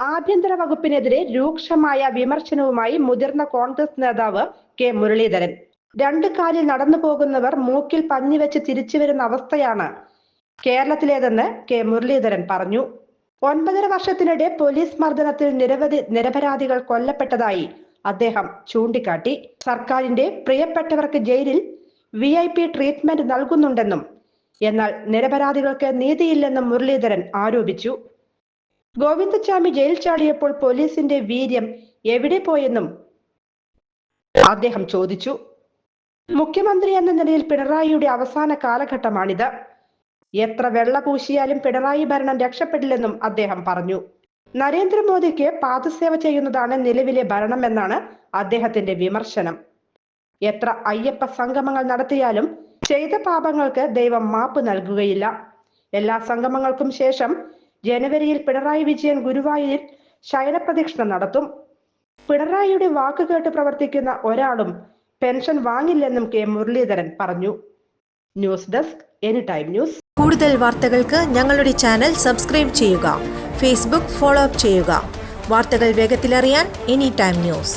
ആഭ്യന്തര വകുപ്പിനെതിരെ രൂക്ഷമായ വിമർശനവുമായി മുതിർന്ന കോൺഗ്രസ് നേതാവ് കെ മുരളീധരൻ. രണ്ട് കാലിൽ നടന്നു പോകുന്നവർ മൂക്കിൽ പഞ്ഞിവെച്ച് തിരിച്ചു വരുന്ന അവസ്ഥയാണ് കേരളത്തിലേതെന്ന് കെ മുരളീധരൻ പറഞ്ഞു. ഒൻപതര വർഷത്തിനിടെ പോലീസ് മർദ്ദനത്തിൽ നിരവധി നിരപരാധികൾ കൊല്ലപ്പെട്ടതായി അദ്ദേഹം ചൂണ്ടിക്കാട്ടി. സർക്കാരിന്റെ പ്രിയപ്പെട്ടവർക്ക് ജയിലിൽ വി ഐ പി ട്രീറ്റ്മെന്റ് നൽകുന്നുണ്ടെന്നും എന്നാൽ നിരപരാധികൾക്ക് നീതിയില്ലെന്നും മുരളീധരൻ ആരോപിച്ചു. ഗോവിന്ദച്ചാമി ജയിൽ ചാടിയപ്പോൾ പോലീസിന്റെ വീര്യം എവിടെ പോയെന്നും അദ്ദേഹം ചോദിച്ചു. മുഖ്യമന്ത്രി എന്ന നിലയിൽ പിണറായിയുടെ അവസാന കാലഘട്ടമാണിത്. എത്ര വെള്ള പൂശിയാലും പിണറായി ഭരണം രക്ഷപ്പെടില്ലെന്നും അദ്ദേഹം പറഞ്ഞു. നരേന്ദ്രമോദിക്ക് പാദസേവ ചെയ്യുന്നതാണ് നിലവിലെ ഭരണം എന്നാണ് അദ്ദേഹത്തിന്റെ വിമർശനം. എത്ര അയ്യപ്പ സംഗമങ്ങൾ നടത്തിയാലും ചെയ്ത പാപങ്ങൾക്ക് ദൈവം മാപ്പ് നൽകുകയില്ല. എല്ലാ സംഗമങ്ങൾക്കും ശേഷം ജനുവരിയിൽ പിണറായി വിജയൻ ഗുരുവായൂരിൽ ശയനപ്രദക്ഷിണം നടത്തും. പിണറായിയുടെ വാക്കുകേട്ട് പ്രവർത്തിക്കുന്ന ഒരാളും പെൻഷൻ വാങ്ങില്ലെന്നും കെ മുരളീധരൻ പറഞ്ഞു. News desk any time news. കൂടുതൽ വാർത്തകൾക്ക് ഞങ്ങളുടെ ചാനൽ സബ്സ്ക്രൈബ് ചെയ്യുക ഫേസ്ബുക്ക് ഫോളോ അപ്പ് ചെയ്യുക. വാർത്തകൾ വേഗത്തിലറിയാൻ എനി ടൈം ന്യൂസ്.